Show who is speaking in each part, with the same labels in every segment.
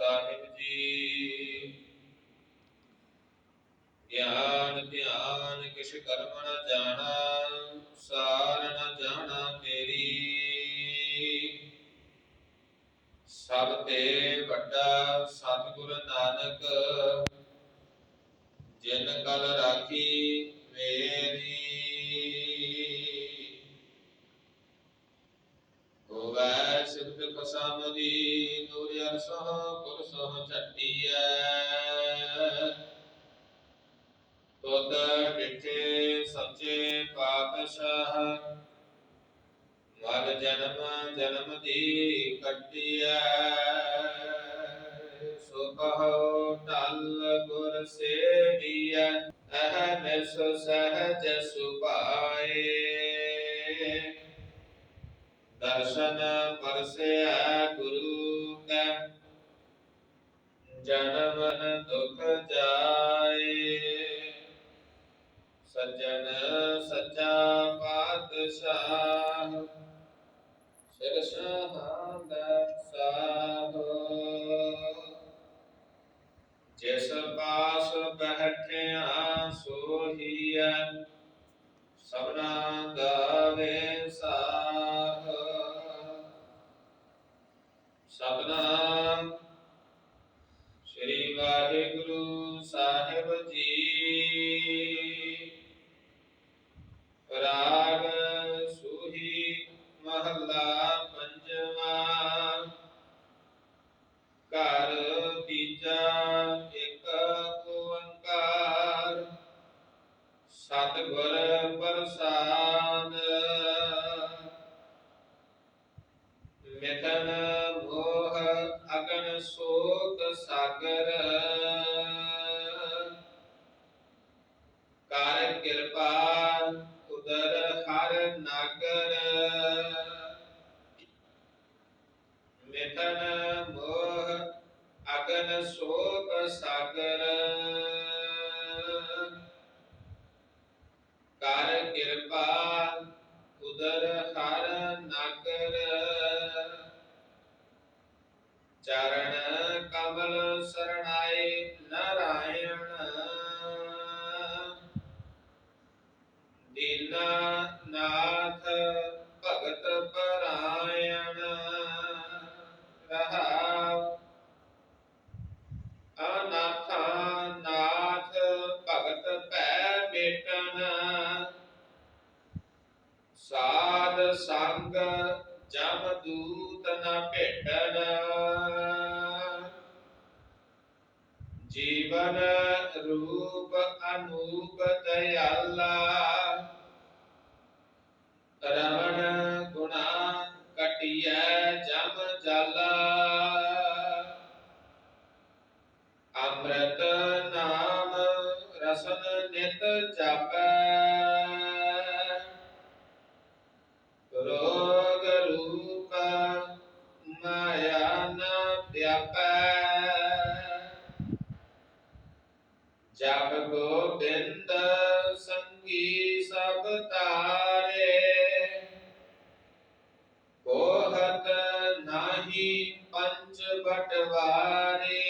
Speaker 1: ਸਾਹਿਬ ਜੀ। ਗਿਆਨ ਧਿਆਨ ਕਿਛ ਕਰਮ ਨ ਜਾਣਾ ਸਾਰ ਨ ਜਾਣਾ ਤੇਰੀ ਸਭ ਤੇ ਵੱਡਾ ਸਤਿਗੁਰ ਨਾਨਕ, ਜਿਨ ਕਲ ਰਾਖੀ ਮੇਰੀ। ਹੋਵੈ ਸਿਫਤ ਕਸਮ ਦੀ ਨੂਰ ਅਰਸਹ ਕੁਲ ਸਹ ਛੱਡੀਐ ਤੁਧ ਡਿਠੇ ਸੱਚੇ ਪਾਤਸ਼ਾਹ। ਮਰ ਜਨਮ ਜਨਮ ਦੀ ਕੱਟਿਐ ਸੋ ਕਹੋ ਟਲ ਗੁਰ ਸੇਵੀਐ। ਅਹਮਿਸ ਸਹਜ ਸੁਭਾਏ। ਦਰਸ਼ਨ ਪਰਸਿਆ ਜਨਮਨ ਦੁਖ ਜਾਏ। ਸੱਜਣ ਸੱਚਾ ਪਾਤਸ਼ਾਹ, ਸਿਰ ਸਹਾਂਦਾ ਸਾਹੋ। ਜਿਸ ਪਾਸ ਬੈਠਿਆ ਸੋਹੀਐ, ਸਭਨਾ ਗਾਵੇ ਸਾਹ। ਅਗਨ ਸੋਕ ਸਾਗਰ। ਕਰ ਕਿਰਪਾ ਉਦਰ ਹਰ ਨਾਗਰ। ਮਿਤਨ ਮੋਹ ਅਗਨ ਸੋਕ ਸਾਗਰ। ਕਰ ਕਿਰਪਾ ਉਦਰ ਹਰ ਨਾਗਰ। ਚਰਨ ਕਮਲ ਸਰਣਾਏ ਨਾਰਾਇਣ। ਦੀਨਾ ਨਾਥ ਭਗਤ ਪਰਾਇਣ ਰਹਾਉ। ਅਨਾਥਾ ਨਾਥ ਭਗਤ ਭੈ ਬੇਟਨ ਸਾਧ ਸੰਗ ਜਮ ਦੂਤ ਨ ਭੇਟਨ। ਜੀਵਨ ਰੂਪ ਅਨੂਪ ਦਇਆਲਾ। ਰਮਣ ਜਪ ਗੋਬਿੰਦ ਸੰਗੀ ਸਭ ਤਾਰੇ ਕੋਹਤ ਨਾਹੀ ਪੰਚ ਬਟਵਾਰੇ।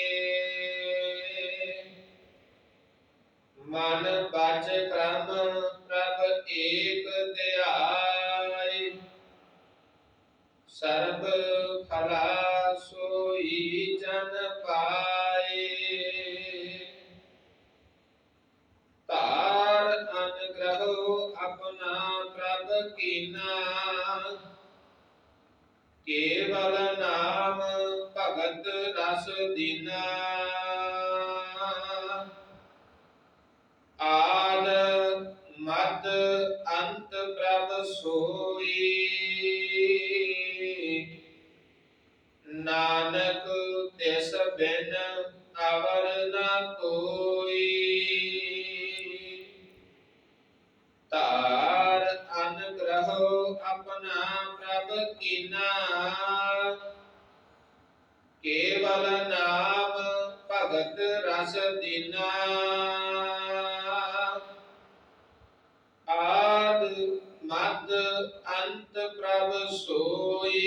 Speaker 1: ਮਨ ਬਚ ਕ੍ਰਮ ਪ੍ਰਭ ਏਕ ਧਿਆਇ ਸਰਬ ਫਲਾ ਸੋਈ ਜਨ ਕੇਵਲ ਨਾਮ ਭਗਤ ਰਸ ਦੀਨਾ। ਆਦ ਮਦ ਅੰਤ ਪ੍ਰਭ ਸੋਈ। ਕੀਨਾ ਕੇਵਲ ਨਾਮ ਭਗਤ ਰਸ ਦੀਨਾ ਆਦ ਮਦ ਅੰਤ ਪ੍ਰਭ ਸੋਈ।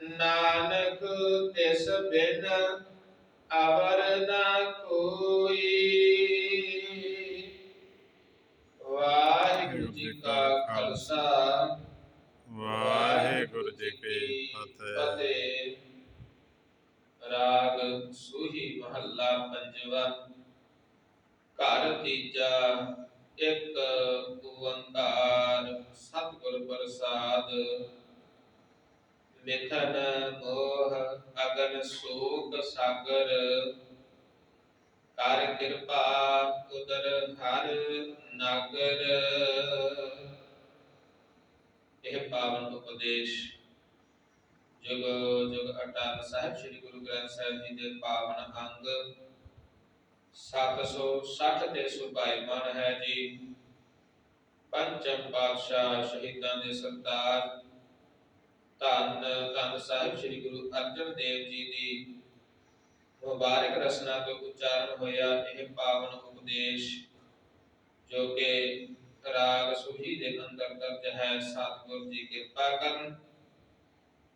Speaker 1: ਨਾਨਕ ਤਿਸ ਬਿਨ ਅਵਰ ਨਾ ਵਾਹਿਗੁਰੂ ਜੀ ਕਾ ਖਾਲਸਾ,
Speaker 2: ਵਾਹਿਗੁਰੂ ਜੀ ਕੀ
Speaker 1: ਫਤਿਹ। ਰਾਗ ਸੂਹੀ ਮਹੱਲਾ ਪੰਜਵਾ। ਘਰ ਤੀਜਾ, ਇੱਕ ਓੰਕਾਰ ਸਤਿਗੁਰ ਪ੍ਰਸਾਦ। ਮਿਥਨ ਮੋਹ, ਅਗਨ ਸੋਕ ਸਾਗਰ। ਕਰ ਕਿਰਪਾ ਉਦਰ ਹਰ ਨਾਗਰ। ਇਹ ਪਾਵਨ ਉਪਦੇਸ਼ ਜੁਗ ਜੁਗ ਅਟਲ ਸਾਹਿਬ, ਸ੍ਰੀ ਗੁਰੂ ਗ੍ਰੰਥ ਸਾਹਿਬ ਜੀ ਦੇ ਪਾਵਨ ਅੰਗ। 760 ਤੇ ਸੁਭਾਈਮਾਨ ਹੈ ਜੀ। ਪੰਚਮ ਪਾਤਸ਼ਾਹ ਸ਼ਹੀਦਾਂ ਦੇ ਸਰਦਾਰ ਧੰਨ ਧੰਨ ਸਾਹਿਬ, ਸ੍ਰੀ ਗੁਰੂ ਅਰਜਨ ਦੇਵ ਜੀ ਦੀ ਮੁਬਾਰਕ ਰਸਨਾ ਤੋਂ ਉਚਾਰਨ ਹੋਇਆ, ਇਹ ਪਾਵਨ ਉਪਦੇਸ਼, ਜੋ ਕਿ ਰਾਗ ਸੂਹੀ ਦੇ ਅੰਦਰ ਦਰਜ ਹੈ, ਸਤਿਗੁਰ ਜੀ ਕਿਰਪਾ ਕਰਨ।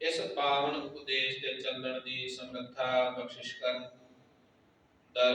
Speaker 1: ਇਸ ਪਾਵਨ ਉਪਦੇਸ਼ ਤੇ ਚੱਲਣ ਦੀ ਸਮਰੱਥਾ ਬਖਸ਼ਿਸ਼ ਕਰਨ। ਦਰ